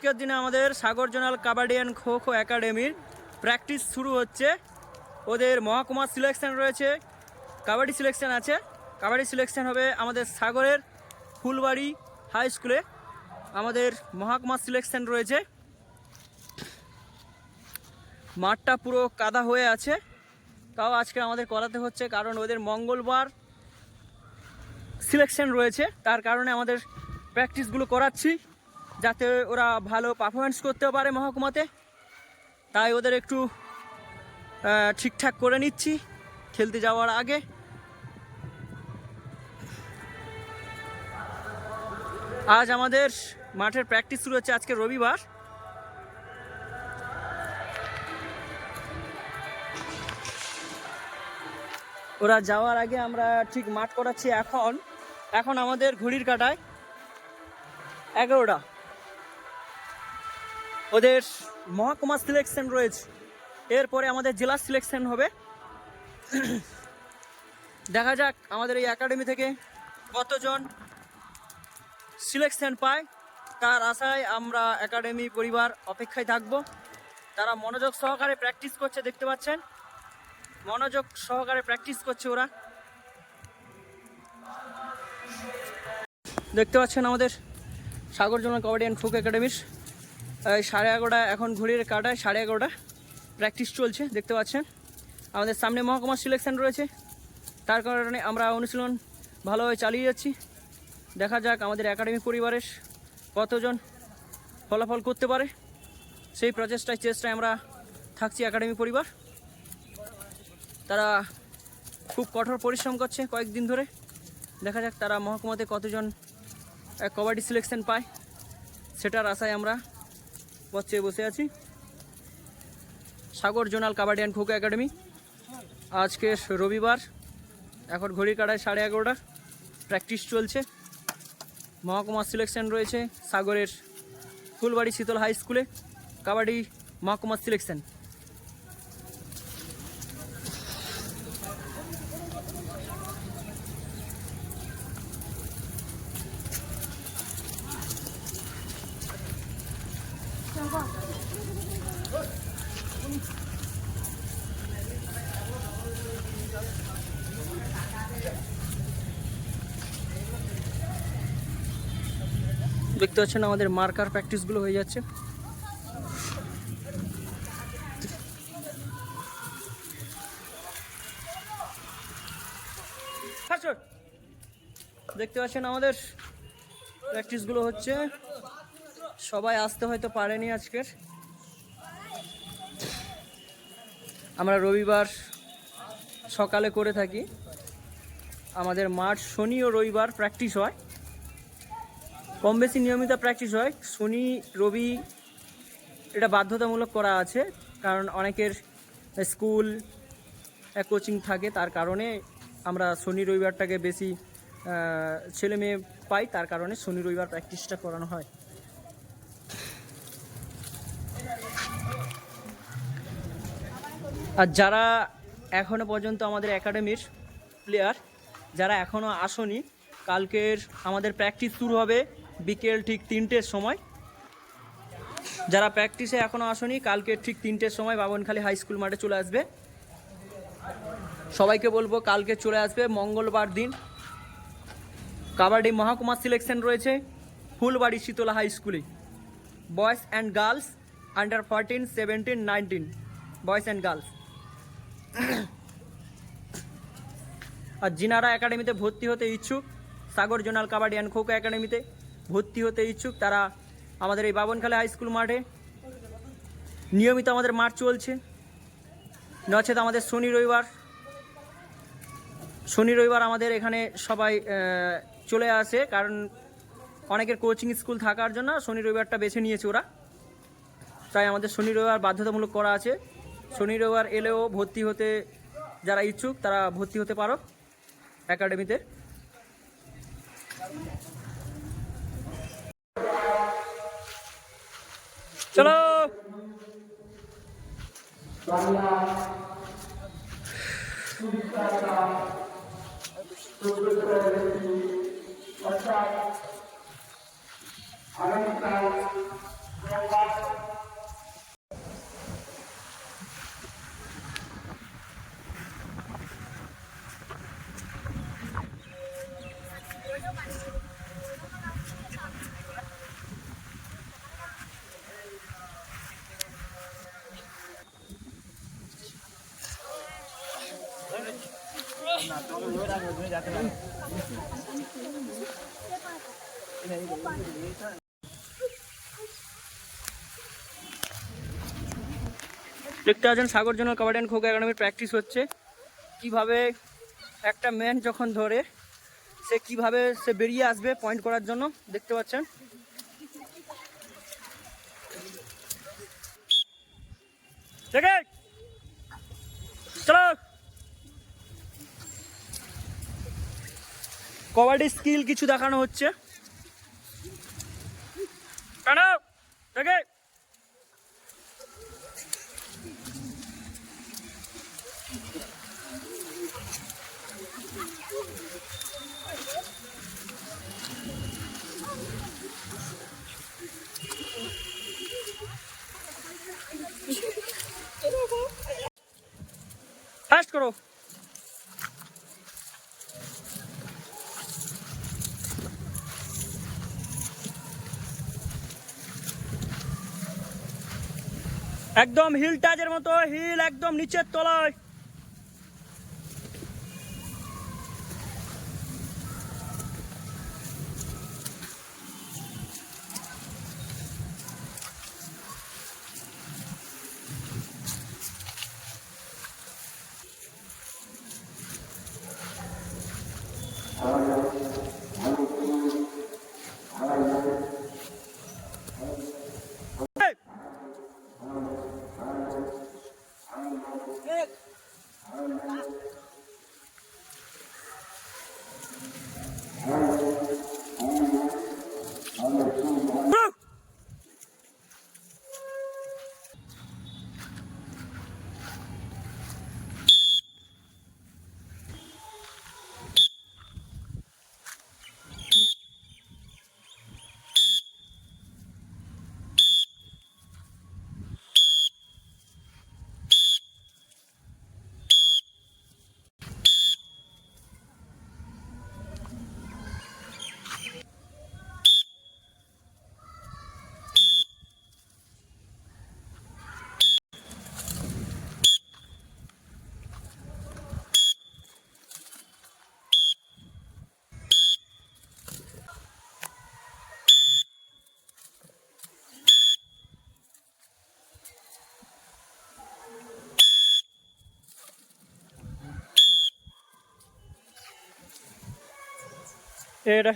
আজকের দিনে আমাদের সাগর জোনাল কাবাডি অ্যান্ড খো খো একাডেমির প্র্যাকটিস শুরু হচ্ছে। ওদের মহকুমা সিলেকশন রয়েছে, কাবাডি সিলেকশন আছে। কাবাডি সিলেকশন হবে আমাদের সাগরের ফুলবাড়ি হাই স্কুলে। আমাদের মহকুমা সিলেকশন রয়েছে। মাঠটা পুরো কাদা হয়ে আছে। তাও আজকে আমাদের করাতে হচ্ছে কারণ ওদের মঙ্গলবার সিলেকশন রয়েছে। তার কারণে আমাদের প্র্যাকটিসগুলো করাচ্ছি। যাতে ওরা ভালো পারফরমেন্স করতে পারে মহকুমাতে। তাই ওদের একটু ঠিকঠাক করে নিচ্ছি খেলতে যাওয়ার আগে। আজ আমাদের মাঠের প্র্যাকটিস শুরু হচ্ছে আজকে রবিবার। ওরা যাওয়ার আগে আমরা ঠিক মাঠ করাচ্ছি এখন। এখন আমাদের ঘড়ির কাটায় এগারোটা। ওদের মহকুমা সিলেকশন রয়েছে। এরপরে আমাদের জেলা সিলেকশন হবে। দেখা যাক আমাদের এই একাডেমি থেকে কতজন সিলেকশন পায়। তার আশায় আমরা একাডেমি পরিবার অপেক্ষায় থাকব। তারা মনোযোগ সহকারে প্র্যাকটিস করছে, দেখতে পাচ্ছেন? মনোযোগ সহকারে প্র্যাকটিস করছে ওরা। দেখতে পাচ্ছেন আমাদের সাগর জন্য কাবাডি অ্যান্ড খোক একাডেমির সাড়ে এগারোটা এখন ঘড়ির কাটায়, সাড়ে এগারোটা। প্র্যাকটিস চলছে, দেখতে পাচ্ছেন। আমাদের সামনে মহকুমা সিলেকশন রয়েছে। তার কারণে আমরা অনুশীলন ভালোভাবে চালিয়ে যাচ্ছি। দেখা যাক আমাদের একাডেমি পরিবারের কতজন ফলাফল করতে পারে। সেই প্রচেষ্টায়, চেষ্টায় আমরা থাকছি একাডেমি পরিবার। তারা খুব কঠোর পরিশ্রম করছে কয়েকদিন ধরে। দেখা যাক তারা মহকুমাতে কতজন কবাডি সিলেকশন পায়। সেটার আশায় আমরা বসে বসে আছি। Sagar zonal kabaddi and kho kho academy. আজকে রবিবার, এখন ঘড়ি কাটায় সাড়ে এগারোটা। প্র্যাকটিস চলছে। মহকুমা সিলেকশান রয়েছে সাগরের ফুলবাড়ি শীতল হাই স্কুলে। কাবাডি মহকুমা সিলেকশন। দেখতে পাচ্ছেন আমাদের মার্কার প্র্যাকটিসগুলো হয়ে যাচ্ছে হ্যাঁ। দেখতে পাচ্ছেন আমাদের প্র্যাকটিসগুলো হচ্ছে সবাই আসতে হয়তো পারেনি আজকের। আমরা রবিবার সকালে করে থাকি। আমাদের মাঠ শনি ও রবিবার প্র্যাকটিস হয়। কম বেশি নিয়মিত প্র্যাকটিস হয়। শনি, রবি এটা বাধ্যতামূলক করা আছে। কারণ অনেকের স্কুল কোচিং থাকে। তার কারণে আমরা শনি রবিবারটাকে বেশি ছেলে মেয়ে পাই। তার কারণে শনি রবিবার প্র্যাকটিসটা করানো হয়। আর যারা এখনও পর্যন্ত আমাদের একাডেমির প্লেয়ার যারা এখনও আসনি, কালকের আমাদের প্র্যাকটিস শুরু হবে বিকেল ঠিক তিনটের সময়। যারা প্র্যাকটিসে এখনও আসনি কালকে ঠিক তিনটের সময় বাবনখালী হাই স্কুল মাঠে চলে আসবে। সবাইকে বলব কালকে চলে আসবে, মঙ্গলবার দিন। কাবাডি মহকুমা সিলেকশন রয়েছে ফুলবাড়ি শীতলা হাই স্কুলে boys and girls under fourteen seventeen nineteen boys and girls. আর জিনারা একাডেমিতে ভর্তি হতে ইচ্ছুক, সাগর, জোনাল, কাবাডি অ্যান্ড খোখো একাডেমিতে ভর্তি হতে ইচ্ছুক, তারা আমাদের এই বাবনখালী হাই স্কুল মাঠে। নিয়মিত আমাদের মাঠ চলছে। নচেত আমাদের শনি রবিবার শনি রবিবার আমাদের এখানে সবাই চলে আসে, কারণ অনেকের কোচিং স্কুল থাকার জন্য শনি রবিবারটা বেছে নিয়েছে ওরা। তাই আমাদের শনি রবিবার বাধ্যতামূলক করা আছে। শনি রবিবার এলেও ভর্তি হতে যারা ইচ্ছুক তারা ভর্তি হতে পারো একাডেমিতে। চলো! অর্থাৎ দেখতে পাচ্ছেন সাগর জন্য কাবাডি অ্যান্ড খোখো একাডেমির প্র্যাকটিস হচ্ছে। কীভাবে একটা ম্যান যখন ধরে, সে কীভাবে সে বেরিয়ে আসবে পয়েন্ট করার জন্য, দেখতে পাচ্ছেন। চলো! কবাডি স্কিল কিছু দেখানো হচ্ছে। কেন? দেখে ফাস্ট করো একদম হিল টাচের মতো হিল একদম নিচের তলায়। এটা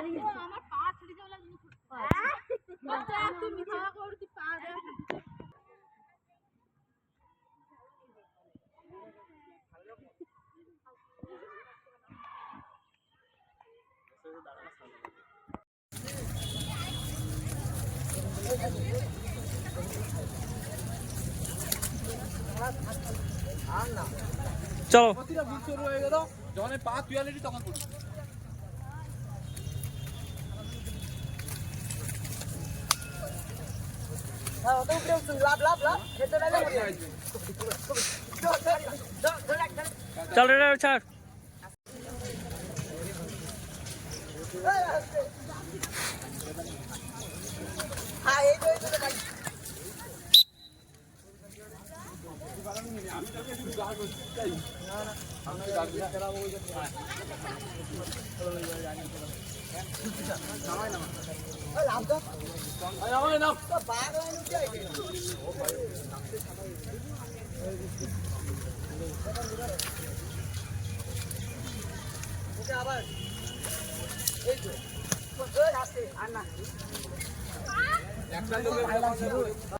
আমার পা ছিঁড়ে যাওয়া লাগল তুই মিথ্যা করতি পা চলো। হয়ে যখন পা তুই তখন চল রে ছাড়। আমাকে নাম একটা লোকের ফিফ সেভেন্টিন